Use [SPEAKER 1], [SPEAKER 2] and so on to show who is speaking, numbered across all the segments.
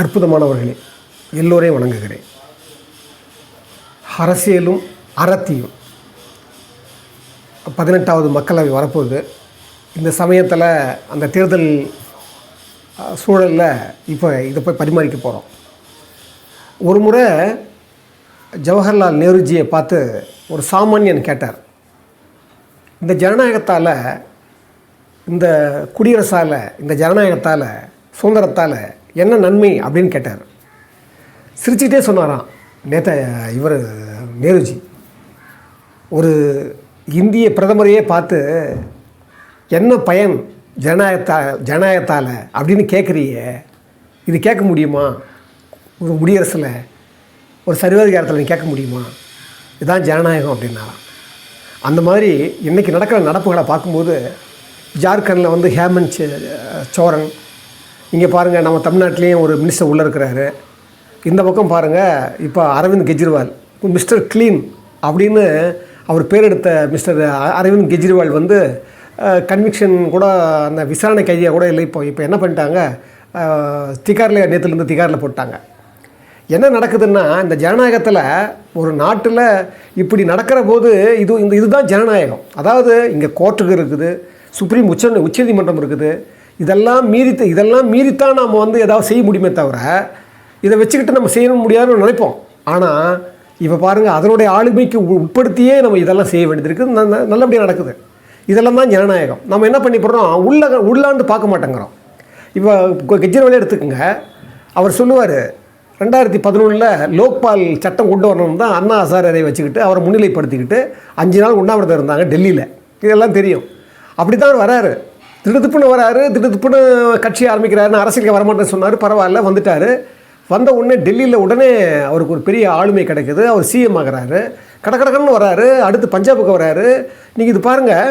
[SPEAKER 1] அற்புதமானவர்களே எல்லோரையும் வணங்குகிறேன். அரசியலும் அறத்தியும். பதினெட்டாவது மக்களவை வரப்போகுது. இந்த சமயத்தில் அந்த தேர்தல் சூழலில் இப்போ இதை போய் பரிமாறிக்க போகிறோம் ஒரு முறை ஜவஹர்லால் நேருஜியை பார்த்து ஒரு சாமானியன் கேட்டார். இந்த ஜனநாயகத்தால் இந்த குடியரசால் இந்த ஜனநாயகத்தால் சுதந்திரத்தால் என்ன நன்மை? அப்படின்னு கேட்டார். சிரிச்சுக்கிட்டே சொன்னாராம். நேத்த இவர் நேருஜி ஒரு இந்திய பிரதமரையே பார்த்து என்ன பயன் ஜனநாயகத்தா ஜனநாயகத்தால்? அப்படின்னு கேட்குறியே இது கேட்க முடியுமா? ஒரு குடியரசில் ஒரு சர்வாதிகாரத்தில் நீ கேட்க முடியுமா? இதுதான் ஜனநாயகம் அப்படின்னாராம். அந்த மாதிரி இன்றைக்கி நடக்கிற நடப்புகளை பார்க்கும்போது ஜார்க்கண்டில் வந்து ஹேமந்த் சே- சோரன் இங்கே பாருங்கள் நம்ம தமிழ்நாட்டிலையும் ஒரு மினிஸ்டர் உள்ளே இருக்கிறாரு. இந்த பக்கம் பாருங்கள் இப்போ அரவிந்த் கெஜ்ரிவால் மிஸ்டர் க்ளீன் அப்படின்னு அவர் பேர் எடுத்த மிஸ்டர் அரவிந்த் கெஜ்ரிவால் வந்து கன்விக்ஷன் கூட அந்த விசாரணை கைதியாக கூட இல்லை. இப்போ இப்போ என்ன பண்ணிட்டாங்க திகாரில் நேற்றுலேருந்து திகாரில் போட்டாங்க. என்ன நடக்குதுன்னா இந்த ஜனநாயகத்தில் ஒரு நாட்டில் இப்படி நடக்கிற போது இது இந்த இதுதான் ஜனநாயகம். அதாவது இங்கே கோர்ட்டுக்கு இருக்குது சுப்ரீம் உச்ச உச்சநீதிமன்றம் இருக்குது. இதெல்லாம் மீறி இதெல்லாம் மீறித்தான் நாம் வந்து ஏதாவது செய்ய முடியுமே தவிர இதை வச்சுக்கிட்டு நம்ம செய்ய முடியாதுன்னு நினைப்போம். ஆனால் இப்போ பாருங்கள் அதனுடைய ஆளுமைக்கு உ- உட்படுத்தியே நம்ம இதெல்லாம் செய்ய வேண்டியது இருக்குது. ந- நல்லபடியாக நடக்குது. இதெல்லாம் தான் ஜனநாயகம். நம்ம என்ன பண்ணி போடுறோம் உள்ள உள்ளாண்டு பார்க்க மாட்டேங்கிறோம். இப்போ கெஜ்ரிவாலே எடுத்துக்கோங்க. அவர் சொல்லுவார் ரெண்டாயிரத்தி பதினொன்றில் லோக்பால் சட்டம் கொண்டு வரணும் தான் அண்ணா ஹசாரரை வச்சுக்கிட்டு அவரை முன்னிலைப்படுத்திக்கிட்டு அஞ்சு நாள் உண்ணாவிரதம் இருந்தாங்க டெல்லியில். இதெல்லாம் தெரியும். அப்படி தான் வராரு. திடுத்துப்புன்னு வராரு திடுத்துப்புன்னு கட்சி ஆரம்பிக்கிறாருன்னு அரசியலுக்கு வரமாட்டேன்னு சொன்னார் பரவாயில்ல வந்துட்டார். வந்த உடனே டெல்லியில் உடனே அவருக்கு ஒரு பெரிய ஆளுமை கிடைக்குது. அவர் சிஎம் ஆகிறாரு. கடக்கடக்கன்னு வராரு. அடுத்து பஞ்சாபுக்கு வராரு. நீங்கள் இது பாருங்கள்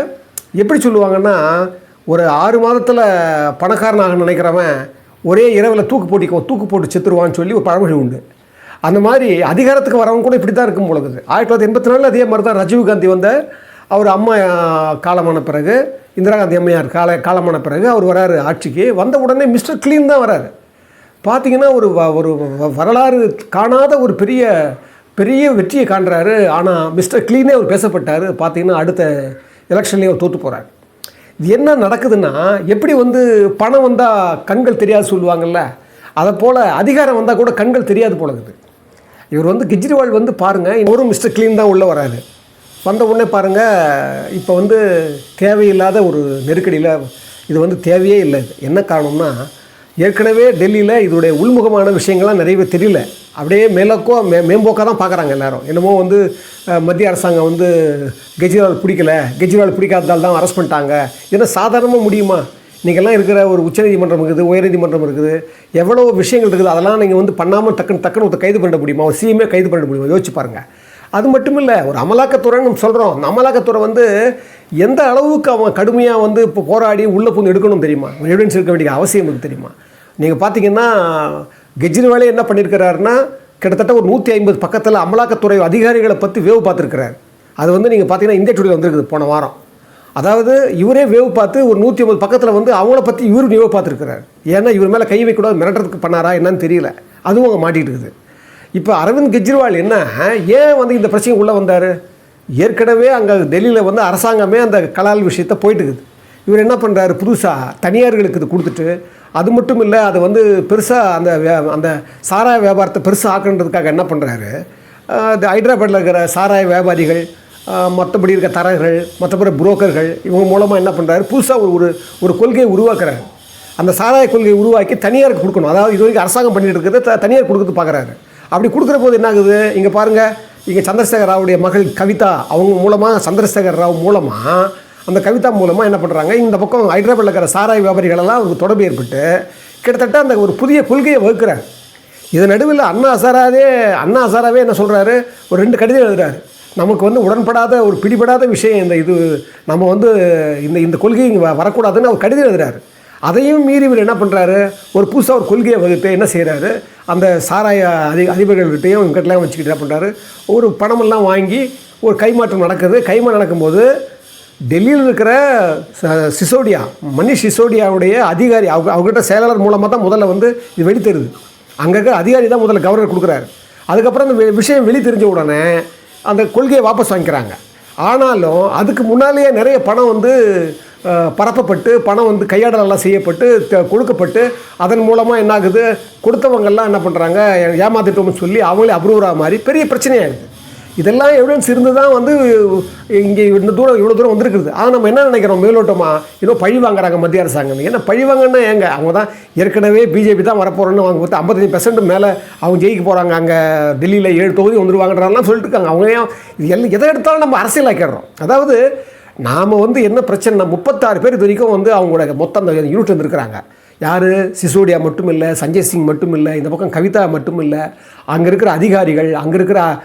[SPEAKER 1] எப்படி சொல்லுவாங்கன்னா ஒரு ஆறு மாதத்தில் பணக்காரனாக நினைக்கிறவன் ஒரே இரவில் தூக்கு போட்டிக்கோ தூக்கு போட்டு செத்துருவான்னு சொல்லி ஒரு பழமொழி உண்டு. அந்த மாதிரி அதிகாரத்துக்கு வரவங்க கூட இப்படி தான் இருக்கும் பொழுது. ஆயிரத்தி தொள்ளாயிரத்தி எண்பத்தி நாலில் அதே மாதிரி தான் ராஜீவ் காந்தி வந்த அவர் அம்மா காலமான பிறகு இந்திரா காந்தி அம்மையார் கால காலமான பிறகு அவர் வராரு ஆட்சிக்கு. வந்த உடனே மிஸ்டர் க்ளீன் தான் வராரு. பார்த்தீங்கன்னா ஒரு வ- ஒரு வ- வரலாறு காணாத ஒரு பெரிய பெரிய வெற்றியை காண்றாரு. ஆனால் மிஸ்டர் கிளீனே அவர் பேசப்பட்டார். பார்த்தீங்கன்னா அடுத்த எலெக்ஷன்லேயே அவர் தோற்று போகிறார் இது என்ன நடக்குதுன்னா எப்படி வந்து பணம் வந்தால் கண்கள் தெரியாது சொல்லுவாங்கள்ல அதை போல் அதிகாரம் வந்தால் கூட கண்கள் தெரியாது போல இவர் வந்து கெஜ்ரிவால் வந்து பாருங்கள் ஒரு மிஸ்டர் க்ளீன் தான் உள்ளே வராரு. வந்த உடனே பாருங்கள் இப்போ வந்து தேவையில்லாத ஒரு நெருக்கடியில் இது வந்து தேவையே இல்லை. என்ன காரணம்னா ஏற்கனவே டெல்லியில் இதோடைய உள்முகமான விஷயங்கள்லாம் நிறையவே தெரியல. அப்படியே மேலோக்கோ மே மேம்போக்காக தான் பார்க்குறாங்க எல்லோரும். என்னமோ வந்து மத்திய அரசாங்கம் வந்து கெஜ்ரிவால் பிடிக்கல கெஜ்ரிவால் பிடிக்காததால் தான் அரெஸ்ட் பண்ணிட்டாங்க. இதெல்லாம் சாதாரணமாக முடியுமா? இன்றைக்கெல்லாம் இருக்கிற ஒரு உச்சநீதிமன்றம் இருக்குது உயர்நீதிமன்றம் இருக்குது. எவ்வளோ விஷயங்கள் இருக்குது அதெல்லாம் நீங்கள் வந்து பண்ணாமல் டக்குன்னு டக்குன்னு ஒருத்தர் கைது பண்ண முடியுமா? ஒரு சிஎம்ஏ கைது பண்ண முடியுமா? யோசிச்சு பாருங்கள் அது மட்டும் இல்லை ஒரு அமலாக்கத்துறைன்னு நம்ம சொல்கிறோம் அந்த அமலாக்கத்துறை வந்து எந்த அளவுக்கு அவன் கடுமையாக வந்து இப்போ போராடி உள்ளே புந்து எடுக்கணும் தெரியுமா? எவிடன்ஸ் இருக்க வேண்டிய அவசியம் இருக்குது தெரியுமா? நீங்கள் பார்த்தீங்கன்னா கெஜ்ரிவாலே என்ன பண்ணியிருக்கிறாருன்னா கிட்டத்தட்ட ஒரு நூற்றி ஐம்பது பக்கத்தில் அமலாக்கத்துறை அதிகாரிகளை பற்றி வேவு பார்த்துருக்கிறார். அது வந்து நீங்கள் பார்த்தீங்கன்னா இந்திய டுடே வந்திருக்குது போன வாரம். அதாவது இவரே வேவு பார்த்து ஒரு நூற்றி ஐம்பது பக்கத்தில் வந்து அவங்கள பற்றி இவரும் வேவு பார்த்துருக்கிறார். ஏன்னா இவர் மேலே கை வைக்கூடாது மிரட்டுறதுக்கு பண்ணாரா என்னன்னு தெரியல. அதுவும் அவங்க மாட்டிகிட்டு இருக்குது. இப்போ அரவிந்த் கெஜ்ரிவால் என்ன? ஏன் வந்து இந்த பிரச்சனை உள்ளே வந்தார்? ஏற்கனவே அங்கே டெல்லியில் வந்து அரசாங்கமே அந்த கலால் விஷயத்தை போயிட்டு இருக்குது இவர் என்ன பண்ணுறாரு புதுசாக தனியார்களுக்கு இது கொடுத்துட்டு அது மட்டும் இல்லை அதை வந்து பெருசாக அந்த அந்த சாராய வியாபாரத்தை பெருசாக ஆக்குன்றதுக்காக என்ன பண்ணுறாரு இந்த ஹைதராபாத்தில் இருக்கிற சாராய வியாபாரிகள் மற்றபடி இருக்க தரகர்கள் மற்றபடி புரோக்கர்கள் இவங்க மூலமாக என்ன பண்ணுறாரு புதுசாக ஒரு ஒரு ஒரு கொள்கையை உருவாக்குறாரு. அந்த சாராய கொள்கையை உருவாக்கி தனியாருக்கு கொடுக்கணும். அதாவது இது வரைக்கும் அரசாங்கம் பண்ணிட்டு இருக்கிறத த- தனியார் கொடுக்குறது பார்க்குறாரு அப்படி கொடுக்குற போது என்ன ஆகுது இங்கே பாருங்கள் இங்கே சந்திரசேகர் ராவுடைய மகள் கவிதா அவங்க மூலமாக சந்திரசேகர் ராவ் மூலமாக அந்த கவிதா மூலமாக என்ன பண்ணுறாங்க இந்த பக்கம் ஹைதராபாத்தில் இருக்கிற சாராய வியாபாரிகளெல்லாம் அவருக்கு தொடர்பு ஏற்பட்டு கிட்டத்தட்ட அந்த ஒரு புதிய கொள்கையை வகுக்கிறார் இது நடுவில் அண்ணா சாராவே அண்ணா சாராவே என்ன சொல்கிறாரு ஒரு ரெண்டு கடிதம் எழுதுறாரு. நமக்கு வந்து உடன்படாத ஒரு பிடிபடாத விஷயம் இந்த இது. நம்ம வந்து இந்த இந்த கொள்கை இங்கே வ- வரக்கூடாதுன்னு அவர் கடிதம் எழுதுறாரு. அதையும் மீறி இவர் என்ன பண்ணுறாரு ஒரு புதுசாக ஒரு கொள்கையை வகுத்து என்ன செய்கிறாரு அந்த சாராய அதி அதிபர்கள்கிட்டையும் இவங்ககிட்டலாம் வச்சுக்கிட்டு என்ன பண்ணுறாரு ஒரு பணமெல்லாம் வாங்கி ஒரு கைமாற்றம் நடக்குது. கைமாற்றம் நடக்கும்போது டெல்லியில் இருக்கிற சிசோடியா மணிஷ் சிசோடியாவுடைய அதிகாரி அவங்க அவங்ககிட்ட செயலாளர் மூலமாக தான் முதல்ல வந்து இது வெளித்தருது. அங்கே இருக்கிற அதிகாரி தான் முதல்ல கவர்னர் கொடுக்குறாரு. அதுக்கப்புறம் அந்த வி- விஷயம் வெளி தெரிஞ்ச உடனே அந்த கொள்கையை வாபஸ் வாங்கிக்கிறாங்க. ஆனாலும் அதுக்கு முன்னாலேயே நிறைய பணம் வந்து பரப்பப்பட்டு பணம் வந்து கையாடலெல்லாம் செய்யப்பட்டு கொடுக்கப்பட்டு அதன் மூலமாக என்ன ஆகுது கொடுத்தவங்கெல்லாம் என்ன பண்ணுறாங்க ஏமாத்திட்டோம்னு சொல்லி அவங்களே அப்ரூவரா மாதிரி பெரிய பிரச்சனையாகிடுது இதெல்லாம் எவிடன்ஸ் இருந்து தான் வந்து இங்கே இந்த தூரம் இவ்வளோ தூரம் வந்திருக்குது. ஆனால் நம்ம என்ன நினைக்கிறோம்? மேலோட்டமாக இன்னும் பழி வாங்குறாங்க மத்திய அரசாங்கம் ஏன்னா பழி வாங்கன்னா ஏங்க? அவங்க தான் ஏற்கனவே பிஜேபி தான் வரப்போகிறோன்னு அவங்க கொடுத்து ஐம்பத்தஞ்சு பெர்சன்ட் மேலே அவங்க ஜெயிக்க போகிறாங்க அங்கே டெல்லியில் ஏழு தொகுதி வந்துருவாங்கன்றலாம் சொல்லிட்டு இருக்காங்க. அவங்க ஏன் இது எல்லாம் எதை எடுத்தாலும் நம்ம அரசியலாக்கிடுறோம். அதாவது நாம் வந்து என்ன பிரச்சனை முப்பத்தாறு பேர் இது வரைக்கும் வந்து அவங்களோட மொத்தம் அந்த யூனிட் இருந்திருக்கிறாங்க யார்? சிசோடியா மட்டும் இல்லை சஞ்சய் சிங் மட்டும் இல்லை இந்த பக்கம் கவிதா மட்டும் இல்லை. அங்கே இருக்கிற அதிகாரிகள் அங்கே இருக்கிற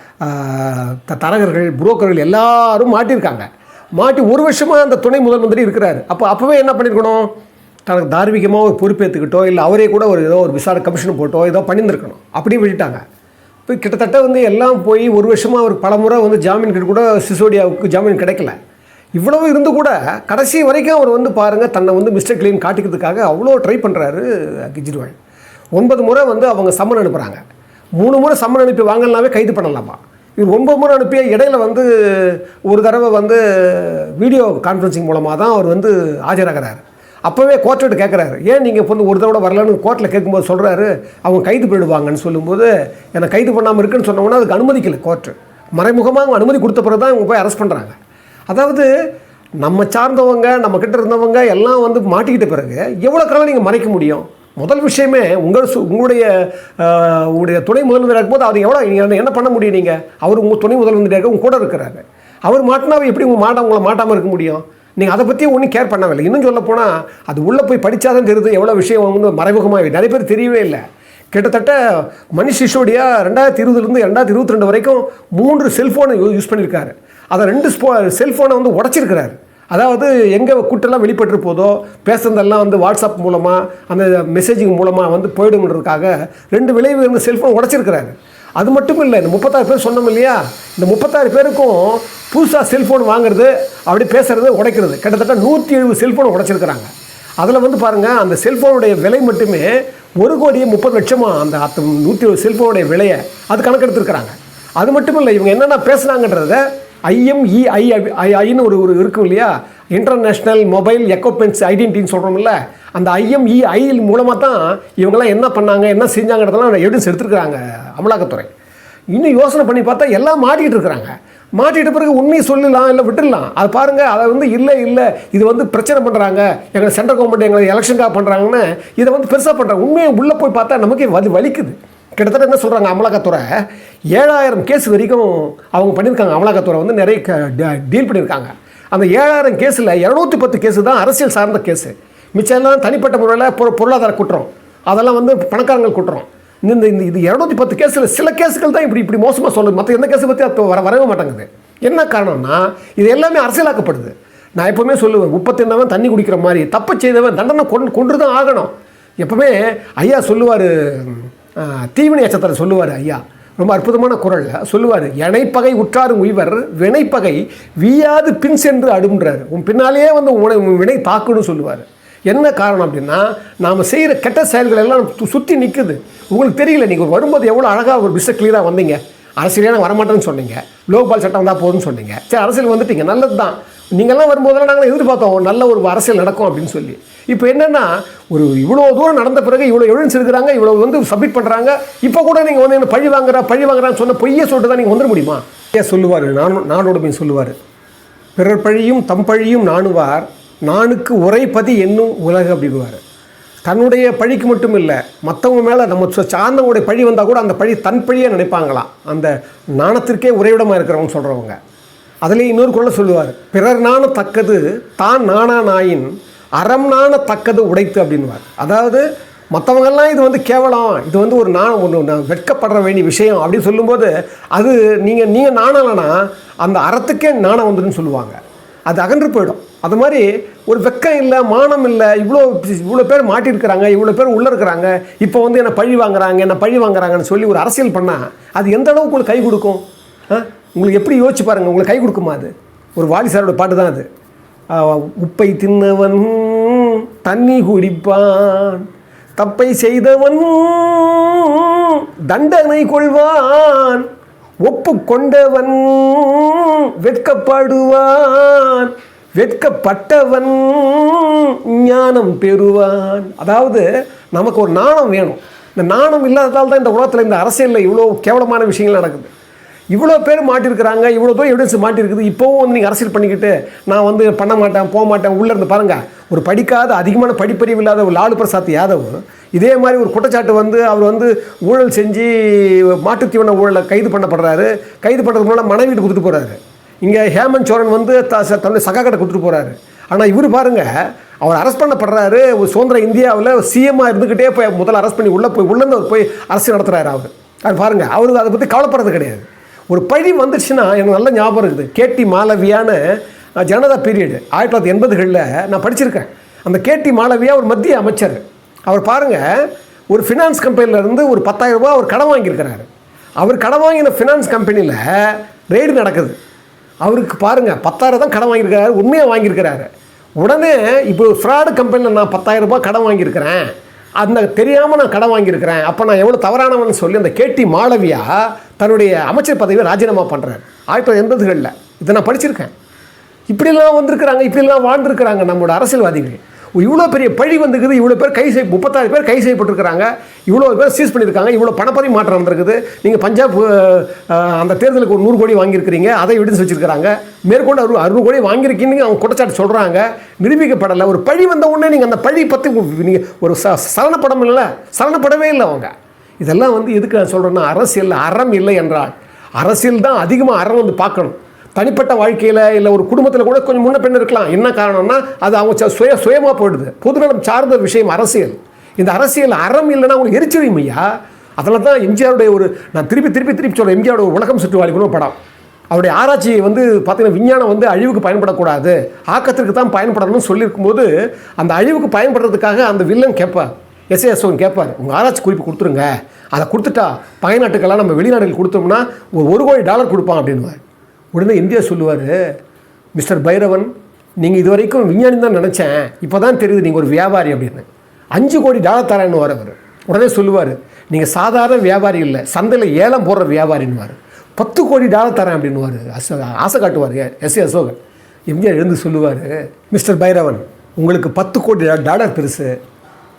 [SPEAKER 1] த- தரகர்கள் புரோக்கர்கள் எல்லாரும் மாட்டியிருக்காங்க. மாட்டி ஒரு வருஷமாக அந்த துணை முதல் மந்திரி இருக்கிறார். அப்போ அப்போவே என்ன பண்ணியிருக்கணும் தனக்கு தார்மீகமாக ஒரு பொறுப்பேற்றுக்கிட்டோ இல்லை அவரே கூட ஒரு ஏதோ ஒரு விசாரணை கமிஷன் போட்டோ ஏதோ பண்ணியிருந்துருக்கணும். அப்படியே விட்டுட்டாங்க. இப்போ கிட்டத்தட்ட வந்து எல்லாம் போய் ஒரு வருஷமாக அவர் பலமுறை வந்து ஜாமீன் கூட சிசோடியாவுக்கு ஜாமீன் கிடைக்கல. இவ்வளவு இருந்து கூட கடைசி வரைக்கும் அவர் வந்து பாருங்கள் தன்னை வந்து மிஸ்டர் கிளீன் காட்டிக்கிறதுக்காக அவ்வளோ ட்ரை பண்ணுறாரு கெஜ்ரிவால். ஒன்பது முறை வந்து அவங்க சம்மன் அனுப்புகிறாங்க மூணு முறை சம்மன் அனுப்பி வாங்கலாமே கைது பண்ணலாமா? இவர் ஒன்பது முறை அனுப்பிய இடையில வந்து ஒரு தடவை வந்து வீடியோ கான்ஃபரன்சிங் மூலமாக தான் அவர் வந்து ஆஜராகிறார். அப்போவே கோர்ட்டு கேட்குறாரு ஏன் நீங்கள் இப்போ வந்து ஒரு தடவை வரலன்னு கோர்ட்டில் கேட்கும்போது சொல்கிறாரு அவங்க கைது பண்ணிடுவாங்கன்னு சொல்லும்போது என்னை கைது பண்ணாமல் இருக்குன்னு சொன்னோம்னா அதுக்கு அனுமதிக்கல கோர்ட்டு மறைமுகமாக அவங்க அனுமதி கொடுத்த பிறகு தான் இவங்க போய் அரெஸ்ட் பண்ணுறாங்க அதாவது நம்ம சார்ந்தவங்க நம்மக்கிட்ட இருந்தவங்க எல்லாம் வந்து மாட்டிக்கிட்ட பிறகு எவ்வளோ காலம் நீங்கள் மறைக்க முடியும்? முதல் விஷயமே உங்கள் சு உங்களுடைய உங்களுடைய துணை முதல்வர் இருக்கும்போது அது எவ்வளோ நீங்கள் என்ன பண்ண முடியும் நீங்கள் அவர் உங்கள் துணை முதல்வர் இருக்க உங்க கூட இருக்கிறாரு. அவர் மாட்டினாவே எப்படி உங்கள் மாட்ட உங்களை மாட்டாமல் இருக்க முடியும்? நீங்கள் அதை பற்றி ஒன்றும் கேர் பண்ணவில்லை. இன்னும் சொல்ல போனால் அது உள்ளே போய் படித்தாதான் தெரியுது எவ்வளோ விஷயம் வந்து மறைமுகமாக நிறைய பேர் தெரியவே இல்லை. கிட்டத்தட்ட மணிஷ் சிசோடியா ரெண்டாயிரத்தி இருபதுலேருந்து ரெண்டாயிரத்தி இருபத்தி ரெண்டு வரைக்கும் மூன்று செல்ஃபோனை யூஸ் பண்ணியிருக்காரு. அதை ரெண்டு ஸ்போ செல்ஃபோனை வந்து உடச்சிருக்கிறார். அதாவது எங்கே கூட்டெல்லாம் வெளிப்பட்டு போதோ பேசுகிறதெல்லாம் வந்து வாட்ஸ்அப் மூலமாக அந்த மெசேஜிங் மூலமாக வந்து போயிடுங்கிறதுக்காக ரெண்டு விளைவு இருந்த செல்ஃபோன் உடச்சிருக்கிறாரு. அது மட்டும் இல்லை இந்த முப்பத்தாறு பேர் சொன்னோம் இல்லையா? இந்த முப்பத்தாறு பேருக்கும் புதுசாக செல்ஃபோன் வாங்குறது அப்படி பேசுகிறது உடைக்கிறது. கிட்டத்தட்ட நூற்றி எழுபது செல்ஃபோன் உடைச்சிருக்கிறாங்க. அதில் வந்து பாருங்கள் அந்த செல்ஃபோனுடைய விலை மட்டுமே ஒரு கோடியே முப்பது லட்சமாக அந்த அத்த நூற்றி எழுபது செல்ஃபோனுடைய விலையை அது கணக்கெடுத்துருக்குறாங்க. அது மட்டும் இல்லை இவங்க என்னென்ன பேசுனாங்கன்றத ஐஎம்இஐ ஐன்னு ஒரு ஒரு இருக்கும் இல்லையா? இன்டர்நேஷ்னல் மொபைல் எக்யூப்மெண்ட்ஸ் ஐடென்டின்னு சொல்கிறோம்ல அந்த ஐஎம்இஐ மூலமாக தான் இவங்கெல்லாம் என்ன பண்ணாங்க என்ன செஞ்சாங்கிறதெல்லாம் எவிடன்ஸ் எடுத்துருக்குறாங்க அமலாக்கத்துறை. இன்னும் யோசனை பண்ணி பார்த்தா எல்லாம் மாட்டிகிட்டு இருக்கிறாங்க. மாட்டிட்ட பிறகு உண்மையை சொல்லலாம் இல்லை விட்டுடலாம். அது பாருங்கள் அதை வந்து இல்லை இல்லை இது வந்து பிரச்சனை பண்ணுறாங்க எங்களை சென்ட்ரல் கவர்மெண்ட் எங்களை எலெக்ஷனுக்காக பண்ணுறாங்கன்னு இதை வந்து பெருசாக பண்ணுறாங்க உண்மையை உள்ளே போய் பார்த்தா நமக்கே வலி வலிக்குது. கிட்டத்தட்ட என்ன சொல்கிறாங்க அமலாக்கத்துறை? ஏழாயிரம் கேஸ் வரைக்கும் அவங்க பண்ணியிருக்காங்க. அமலாக்கத்துறை வந்து நிறைய டீல் பண்ணியிருக்காங்க. அந்த ஏழாயிரம் கேஸில் இரநூத்தி பத்து கேஸு தான் அரசியல் சார்ந்த கேஸு மிச்சம் எல்லாம் தனிப்பட்ட முறையில் பொ பொருளாதார குற்றம். அதெல்லாம் வந்து பணக்காரங்கள் குற்றம். இந்த இந்த இது இரநூத்தி பத்து கேஸில் சில கேஸுகள் தான் இப்படி இப்படி மோசமாக சொல்லுது. மற்ற எந்த கேஸை பற்றி அது வர வரவே மாட்டேங்குது. என்ன காரணம்னா இது எல்லாமே அரசியலாக்கப்படுது. நான் எப்போவுமே சொல்லுவேன் உப்பு தின்னவன் தண்ணி குடிக்கிற மாதிரி தப்பு செய்தவன் தண்டனை கொண்டு கொண்டு தான் ஆகணும். எப்போவுமே ஐயா சொல்லுவார் தீவினை அச்சத்தில் சொல்லுவார் ஐயா. ரொம்ப அற்புதமான குரலில் சொல்லுவார் எனைப்பகை உற்றாரும் உய்வர் வினைப்பகை வீயாது பின் சென்று அடுன்றார் உன் பின்னாலேயே வந்து உன உன் வினை தாக்குன்னு சொல்லுவார். என்ன காரணம் அப்படின்னா நாம் செய்கிற கெட்ட செயல்கள் எல்லாம் சுற்றி நிற்குது உங்களுக்கு தெரியல நீங்கள் வரும்போது எவ்வளோ அழகாக ஒரு பிஸ்ஸை கிளியராக வந்தீங்க. அரசியலே நான் வரமாட்டேன்னு சொன்னீங்க. லோக்பால் சட்டம் வந்தால் போதும்னு சொன்னீங்க. சரி அரசியல் வந்துட்டீங்க நல்லது தான் நீங்கள்லாம் வரும்போதெல்லாம் நாங்கள் எதிர்பார்த்தோம் நல்ல ஒரு அரசியல் நடக்கும் அப்படின்னு சொல்லி. இப்போ என்னென்னா ஒரு இவ்வளோ தூரம் நடந்த பிறகு இவ்வளோ எவிடன்ஸ் இருக்கிறாங்க இவ்வளோ வந்து சப்மிட் பண்ணுறாங்க இப்போ கூட நீங்கள் வந்து என்ன பழி வாங்குறா பழி வாங்குறான்னு சொன்ன பொய்யே சொல்லிட்டு தான் நீங்கள் வந்துட முடியுமா? ஏன் சொல்லுவார்? நான் நானோட போய் சொல்லுவார். பிறர் பழியும் தம் பழியும் நாணுவார். நானுக்கு உரைப்பதி என்னும் உலக அப்படிங்குவார். தன்னுடைய பழிக்கு மட்டும் இல்லை மற்றவங்க மேலே நம்ம ச- சார்ந்தவங்களுடைய பழி வந்தால் கூட அந்த பழி தன் பழியை நினைப்பாங்களாம். அந்த நாணத்திற்கே உறைவிடமாக இருக்கிறவங்க சொல்கிறவங்க அதுலேயும் இன்னொரு குரலை சொல்லுவார். பிறர் நாண தக்கது தான் நானா நாயின். அறம்னான தக்கது உடைத்து அப்படின்வார் அதாவது மற்றவங்கெல்லாம் இது வந்து கேவலம் இது வந்து ஒரு நான் ஒன்று நான் வெட்கப்பட வேண்டிய விஷயம் அப்படின்னு சொல்லும்போது அது நீங்கள் நீங்கள் நாணலைன்னா அந்த அறத்துக்கே நாணம் வந்துடுன்னு சொல்லுவாங்க. அது அகன்று போயிடும். அது மாதிரி ஒரு வெக்கம் இல்லை மானம் இல்லை இவ்வளோ இவ்வளோ பேர் மாட்டியிருக்கிறாங்க இவ்வளோ பேர் உள்ளே இருக்கிறாங்க இப்போ வந்து என்னை பழி வாங்குறாங்க என்னை பழி வாங்குறாங்கன்னு சொல்லி ஒரு அரசியல் பண்ணால் அது எந்த அளவுக்கு உங்களுக்கு கை கொடுக்கும்? உங்களுக்கு எப்படி யோசிச்சு பாருங்கள் உங்களுக்கு கை கொடுக்குமா அது? ஒரு வாலி சாரோட பாட்டு தான் அது. உப்பை தின்னவன் தண்ணி குடிப்பான். தப்பை செய்தவன் தண்டனை கொள்வான். ஒப்புக்கொண்டவன் வெட்கப்படுவான். வெட்கப்பட்டவன் ஞானம் பெறுவான். அதாவது நமக்கு ஒரு நாணம் வேணும். இந்த நாணம் இல்லாததால் தான் இந்த உலகத்தில் இந்த அரசியலில் இவ்வளோ கேவலமான விஷயங்கள் நடக்குது. இவ்வளோ பேர் மாட்டிருக்கிறாங்க இவ்வளோ பேர் எவிடன்ஸ் மாட்டிருக்குது இப்போவும் வந்து நீங்கள் அரசியல் பண்ணிக்கிட்டு நான் வந்து பண்ண மாட்டேன் போக மாட்டேன் உள்ளே இருந்து பாருங்கள் ஒரு படிக்காத அதிகமான படிப்பறிவு இல்லாத ஒரு லாலு பிரசாத் யாதவ் இதே மாதிரி ஒரு குற்றச்சாட்டு வந்து அவர் வந்து ஊழல் செஞ்சு மாட்டுத்தீவன ஊழலை கைது பண்ணப்படுறாரு. கைது பண்ணுறதுக்கு மூலம் மனைவி வீட்டு கொடுத்துட்டு போகிறாரு இங்கே ஹேமந்த் சோரன் வந்து த- ச- தன்னுடைய சகா கொடுத்துட்டு போகிறாரு ஆனால் இவர் பாருங்க அவர் அரெஸ்ட் பண்ணப்படுறாரு ஒரு சுதந்திர இந்தியாவில் சிஎம்மாக இருந்துக்கிட்டே போய் முதல்ல அரெஸ்ட் பண்ணி உள்ளே போய் உள்ளேருந்து அவர் போய் அரசியல் நடத்துகிறாரு அவர். அது பாருங்கள் அவருக்கு அதை பற்றி கவலைப்படுறது கிடையாது. ஒரு பழி வந்துடுச்சுன்னா எனக்கு நல்ல ஞாபகம் இருக்குது. கேடி மாலவியான ஜனதா பீரியடு ஆயிரத்தி தொள்ளாயிரத்தி எண்பதுகளில் நான் படிச்சிருக்கேன். அந்த கேடி மாலவியா ஒரு மத்திய அமைச்சர். அவர் பாருங்கள் ஒரு ஃபினான்ஸ் கம்பெனிலேருந்து ஒரு 10000 அவர் கடன் வாங்கியிருக்கிறாரு. அவர் கடன் வாங்கின ஃபினான்ஸ் கம்பெனியில் ரெய்டு நடக்குது. அவருக்கு பாருங்கள் பத்தாயிரம் தான் கடன் வாங்கியிருக்கிறாரு உண்மையாக வாங்கியிருக்கிறாரு. உடனே இப்போ ஃப்ராடு கம்பெனியில் நான் 10000 ரூபாய் கடன் வாங்கியிருக்கிறேன். அந்த தெரியாமல் நான் கடன் வாங்கியிருக்கிறேன். அப்போ நான் எவ்வளோ தவறானவன் சொல்லி அந்த கேடி மாளவியா தன்னுடைய அமைச்சர் பதவியை ராஜினாமா பண்ணுறாரு ஆயிரத்தி தொள்ளாயிரத்தி எண்பதுகளில். இதை நான் படிச்சிருக்கேன். இப்படிலாம் வந்திருக்கிறாங்க இப்படிலாம் வாழ்ந்துருக்கிறாங்க நம்மளோட அரசியல்வாதிகள். இவ்வளோ பெரிய பழி வந்துக்குது இவ்வளோ பேர் கை செய் முப்பத்தாறு பேர் கை செய்யப்பட்டிருக்கிறாங்க. இவ்வளோ பேர் சீஸ் பண்ணியிருக்காங்க. இவ்வளோ பணப்பதிவு மாற்றம் வந்திருக்குது நீங்கள் பஞ்சாப் அந்த தேர்தலுக்கு ஒரு நூறு கோடி வாங்கியிருக்கிறீங்க. அதை எவிடன்ஸ் வச்சிருக்கிறாங்க. மேற்கொண்டு அறு அறுநூறு கோடி வாங்கியிருக்கீங்க அவங்க குற்றச்சாட்டு சொல்கிறாங்க நிரூபிக்கப்படலை. ஒரு பழி வந்த உடனே நீங்கள் அந்த பழி பற்றி நீங்கள் ஒரு ச சலனப்படம் இல்லை. சலனப்படவே இல்லை அவங்க. இதெல்லாம் வந்து எதுக்கு நான் சொல்கிறேன்னா அரசியல் அறம் இல்லை என்றால் அரசியல் தான் அதிகமாக அறம் வந்து பார்க்கணும். தனிப்பட்ட வாழ்க்கையில் இல்லை ஒரு குடும்பத்தில் கூட கொஞ்சம் முன்ன பெண் இருக்கலாம். என்ன காரணம்னா அது அவங்க ச- சுய சுயமாக போயிடுது. பொதுநலம் சார்ந்த விஷயம் அரசியல். இந்த அரசியல் அறம் இல்லைன்னா உங்களுக்கு எரிச்சரியும் ஐயா. அதில் தான் எம்ஜிஆருடைய ஒரு நான் திருப்பி திருப்பி திருப்பி சொல்கிறேன் எம்ஜிஆரோட ஒரு உலகம் சுற்றுவாளிக்கணும் படம். அவருடைய ஆராய்ச்சி வந்து பார்த்திங்கன்னா விஞ்ஞானம் வந்து அழிவுக்கு பயன்படக்கூடாது. ஆக்கத்திற்கு தான் பயன்படணும்னு சொல்லியிருக்கும்போது அந்த அழிவுக்கு பயன்படுறதுக்காக அந்த வில்லன் கேட்பார். எஸ்ஏஎஸ்ஓன் கேட்பார் உங்கள் ஆராய்ச்சி குறிப்பு கொடுத்துருங்க. அதை கொடுத்துட்டா பயநாட்டுக்கெல்லாம் நம்ம வெளிநாடுகள் கொடுத்தோம்னா ஒரு ஒரு கோடி டாலர் கொடுப்பான் அப்படின்னு உடனே இந்தியா சொல்லுவார் மிஸ்டர் பைரவன் நீங்கள் இது வரைக்கும் விஞ்ஞானி தான் நினச்சேன். இப்போ தான் தெரியுது நீங்கள் ஒரு வியாபாரி அப்படின்னு. அஞ்சு கோடி டாலர் தரேன்னு அவர். உடனே சொல்லுவார் நீங்கள் சாதாரண வியாபாரி இல்லை சந்தையில் ஏலம் போடுற வியாபாரின்னுவார் பத்து கோடி டாலர் தரேன் அப்படின்னுவார் அசோ ஆசை காட்டுவார் எஸ். ஏ. அசோகன். எம்ஜிஆர் எழுந்து சொல்லுவார் மிஸ்டர் பைரவன் உங்களுக்கு பத்து கோடி டாலர் பெருசு.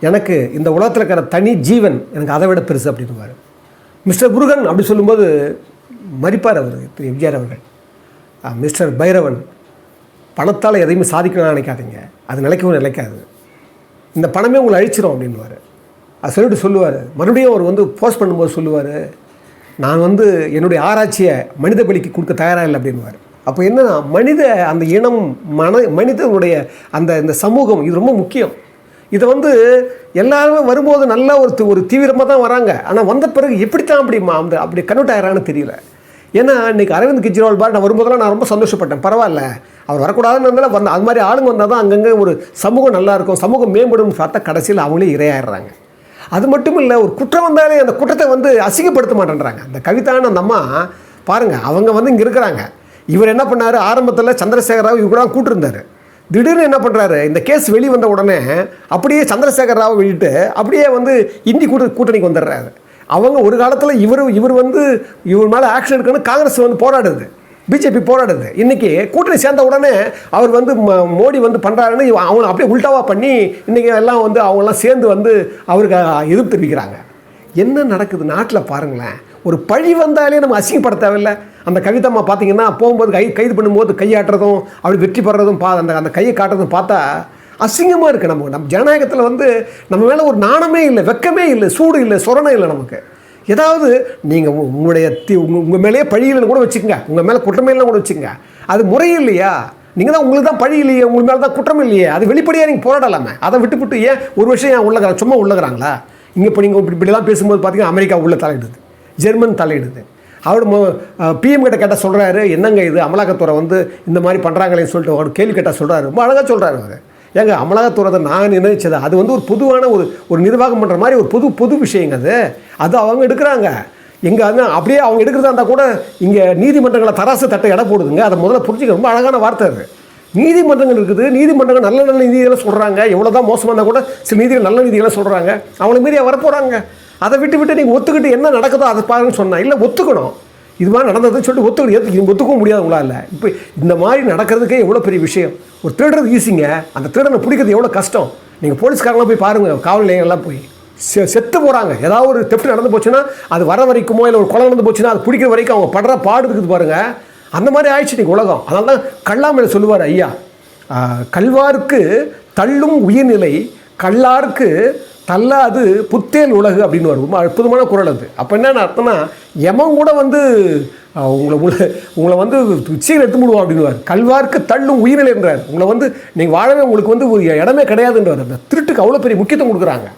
[SPEAKER 1] எனக்கு இந்த உலகத்தில் இருக்கிற தனி ஜீவன் எனக்கு அதை விட பெருசு அப்படின்னுவார் மிஸ்டர் முருகன் அப்படி சொல்லும்போது மறிப்பார் அவர் எம்ஜிஆர் அவர்கள். மிஸ்டர் பைரவன் பணத்தால் எதையுமே சாதிக்கணும்னு நினைக்காதீங்க. அது நிலைக்கவும் நிலைக்காது. இந்த பணமே உங்களை அழிச்சிடும் அப்படின்வார் அது சொல்லிட்டு சொல்லுவார். மறுபடியும் அவர் வந்து போஸ்ட் பண்ணும்போது சொல்லுவார் நான் வந்து என்னுடைய ஆராய்ச்சியை மனித பலிக்கு கொடுக்க தயாராக இல்லை அப்படின்னுவார். அப்போ என்னன்னா மனித அந்த இனம் மன மனிதனுடைய அந்த இந்த சமூகம் இது ரொம்ப முக்கியம். இதை வந்து எல்லாருமே வரும்போது நல்லா ஒரு ஒரு தீவிரமாக தான் வராங்க. ஆனால் வந்த பிறகு எப்படித்தான் அப்படி மா- அந்த அப்படி கன்வெர்ட் ஆகிறான்னு தெரியல. ஏன்னா இன்றைக்கி அரவிந்த் கெஜ்ரிவால் பார் நான் வரும்போதெல்லாம் நான் ரொம்ப சந்தோஷப்பட்டேன். பரவாயில்ல. அவர் வரக்கூடாதுன்னு இருந்தாலும் வந்த அது மாதிரி ஆளுங்க வந்தால் தான் அங்கங்கே ஒரு சமூகம் நல்லா இருக்கும். சமூகம் மேம்படும் பார்த்தா கடைசியில் அவங்களே இரையாயிடுறாங்க. அது மட்டும் இல்லை ஒரு குற்றம் வந்தாலே அந்த குற்றத்தை வந்து அசிங்கப்படுத்த மாட்டேன்றாங்க. அந்த கவிதான அந்த அம்மா பாருங்கள் அவங்க வந்து இங்கே இருக்கிறாங்க. இவர் என்ன பண்ணார்? ஆரம்பத்தில் சந்திரசேகர ராவ் இவர் கூட கூட்டிருந்தார். திடீர்னு என்ன பண்ணுறாரு இந்த கேஸ் வெளி வந்த உடனே அப்படியே சந்திரசேகர ராவை வெளியிட்டு அப்படியே வந்து இந்தி கூட்ட கூட்டணிக்கு வந்துடுறாரு. அவங்க ஒரு காலத்தில் இவர் இவர் வந்து இவர் மேலே ஆக்ஷன் எடுக்கணும்னு காங்கிரஸ் வந்து போராடுது. பிஜேபி போராடுது. இன்னைக்கு கூட்டணி சேர்ந்த உடனே அவர் வந்து மோடி வந்து பண்ணுறாருன்னு அவங்க அப்படியே உல்டாவாக பண்ணி இன்றைக்கி எல்லாம் வந்து அவங்களாம் சேர்ந்து வந்து அவருக்கு எதிர்ப்பு தெரிவிக்கிறாங்க என்ன நடக்குது நாட்டில் பாருங்களேன். ஒரு பழி வந்தாலே நம்ம அசிங்கப்பட தேவையில்ல. அந்த கவிதம்மா பார்த்தீங்கன்னா போகும்போது கை கைது பண்ணும்போது கையாட்டுறதும் அப்படி வெற்றி பெறதும் பா அந்த அந்த கையை காட்டுறதும் பார்த்தா அசிங்கமாக இருக்குது நம்ம நம்ம ஜனநாயகத்தில் வந்து நம்ம மேலே ஒரு நாணமே இல்லை வெக்கமே இல்லை சூடு இல்லை சொரணம் இல்லை நமக்கு. ஏதாவது நீங்கள் உங்களுடைய தி உங்கள் உங்கள் மேலேயே பழி இல்லைன்னு கூட வச்சுக்கோங்க. உங்கள் மேலே குற்றமே இல்லைன்னு கூட வச்சுக்கோங்க. அது முறை இல்லையா? நீங்கள் தான் உங்களுக்கு தான் பழி இல்லையே உங்களுக்கு மேலே தான் குற்றம் இல்லையே. அது வெளிப்படையாக நீங்கள் போராடலாமே. அதை விட்டுவிட்டு ஏன் ஒரு விஷயம் ஏன் உள்ளகிறாங்க சும்மா உள்ளகிறாங்களா? இங்கே இப்போ நீங்கள் இப்படி இப்படிலாம் பேசும்போது பார்த்தீங்கன்னா அமெரிக்கா உள்ள தலையிடுது. ஜெர்மன் தலையிடுது. அவர் பிஎம் கிட்ட கேட்டால் சொல்கிறாரு என்னங்க இது? அமலாக்கத்துறை வந்து இந்த மாதிரி பண்ணுறாங்களேன்னு சொல்லிட்டு அவர் கேள்வி கேட்டால் சொல்கிறாரு ரொம்ப அழகாக சொல்கிறாரு அவர். ஏங்க அமலாக்கத்துறை நான் நினைச்சது அது வந்து ஒரு பொதுவான ஒரு ஒரு நிர்வாகம் பண்ணுற மாதிரி ஒரு பொது பொது விஷயங்க அது. அது அவங்க எடுக்கிறாங்க. எங்கே வந்து அப்படியே அவங்க எடுக்கிறதா இருந்தால் கூட இங்கே நீதிமன்றங்களை தராசு தட்டை இட போடுதுங்க. அதை முதல்ல புரிஞ்சுக்க ரொம்ப அழகான வார்த்தை அது. நீதிமன்றங்கள் இருக்குது நீதிமன்றங்கள் நல்ல நல்ல நீதிகளை சொல்கிறாங்க எவ்வளோ தான் மோசமாக இருந்தால் கூட சில நீதிகள் நல்ல நீதிகளை சொல்கிறாங்க அவங்களுக்கு மீறி வரப்போகிறாங்க அதை விட்டு விட்டு நீங்கள் ஒத்துக்கிட்டு என்ன நடக்குதோ அதை பாருன்னு சொன்னேன் இல்லை ஒத்துக்கணும். இது மாதிரி நடந்ததுன்னு சொல்லிட்டு ஒத்துக்கணும் ஏற்று ஒத்துக்கவும் முடியாது உங்களால். இப்போ இந்த மாதிரி நடக்கிறதுக்கே எவ்வளோ பெரிய விஷயம்? ஒரு திருடுறது ஈஸிங்க. அந்த திருடனை பிடிக்கிறது எவ்வளோ கஷ்டம்? நீங்கள் போலீஸ்காரங்களாம் போய் பாருங்கள் காவல் நிலையங்கள்லாம் போய். செ செத்து போகிறாங்க ஏதாவது ஒரு தெஃப்ட் நடந்து போச்சுன்னா அது வர வரைக்குமோ இல்லை ஒரு குளம் நடந்து போச்சுன்னா அது பிடிக்கிற வரைக்கும் அவங்க படுற பாடு இருக்குது பாருங்கள் அந்த மாதிரி ஆயிடுச்சு நீங்கள் உலகம். அதனால தான் கல்லாமல் சொல்லுவார் ஐயா. கல்வார்க்கு தள்ளும் உயிர்நிலை கல்லார்க்கு தள்ளாது புத்தேல் உலகு அப்படின்னு வரும் அற்புதமான குரல் அது. அப்போ என்னென்ன அர்த்தம்னா யமன் கூட வந்து உங்களை உள்ள உங்களை வந்து உச்சியில் எடுத்து விடுவோம் அப்படின்னுவார் கல்வார்க்கு தள்ளும் உயிர்நிலைன்றார் உங்களை வந்து நீங்கள் வாழவே உங்களுக்கு வந்து ஒரு இடமே கிடையாதுன்றார். அந்த திருட்டுக்கு அவ்வளோ பெரிய முக்கியத்துவம் கொடுக்குறாங்க.